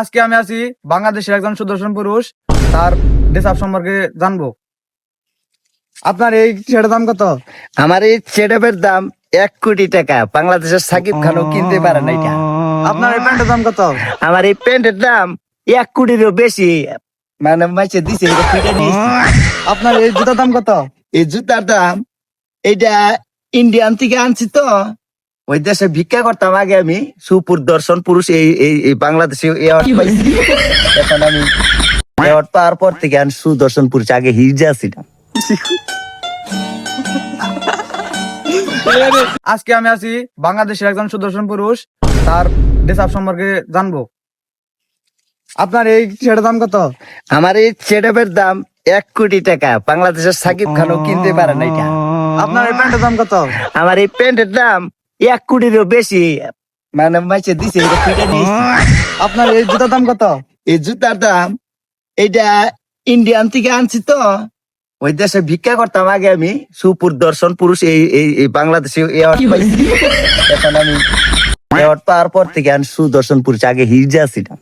আজকে আমি আছি বাংলাদেশের একজন সুদর্শন পুরুষ তার দেশাব সম্পর্কে জানব। আপনার এই ছেড়ে দাম কত? আমার এই সেটআপের দাম এক কোটি টাকা। বাংলাদেশের সাকিব খানও কিনতে পারে না এটা। আপনার এই প্যান্টের দাম কত? আমার এই প্যান্টের দাম এক কোটিরও বেশি। মানে মাইছে দিছে। আপনার এই জুতার দাম কত? এই জুতার দাম এটা ইন্ডিয়ান থেকে আনছি তো। ওই দেশে ভিক্ষা করতাম আগে আমি সুপুর দর্শন পুরুষ এই এই বাংলাদেশে অ্যাওয়ার্ড পাইছি। এখন আমি অ্যাওয়ার্ড পাওয়ার পর থেকে আমি সুদর্শন পুরুষ আগে হিজা ছিলাম। আজকে আমি আছি বাংলাদেশের একজন সুদর্শন পুরুষ তার দেশাব সম্পর্কে জানব। আপনার এই ছেড়ে দাম কত? আমার এই সেটআপের দাম এক কোটি টাকা। বাংলাদেশের সাকিব খানও কিনতে পারে না এটা। আপনার এই প্যান্টের দাম কত? আমার এই প্যান্টের দাম এক কোটিরও বেশি। মানে মাইছে দিছে। আপনার এই জুতার দাম কত? এই জুতার দাম এটা ইন্ডিয়ান থেকে আনছি তো। ওই দেশে ভিক্ষা করতাম আগে আমি সুপুর দর্শন পুরুষ এই এই এই বাংলাদেশে এখন আমি অ্যাওয়ার্ড পাওয়ার পর থেকে আমি সুদর্শন পুরুষ আগে হিজা ছিলাম।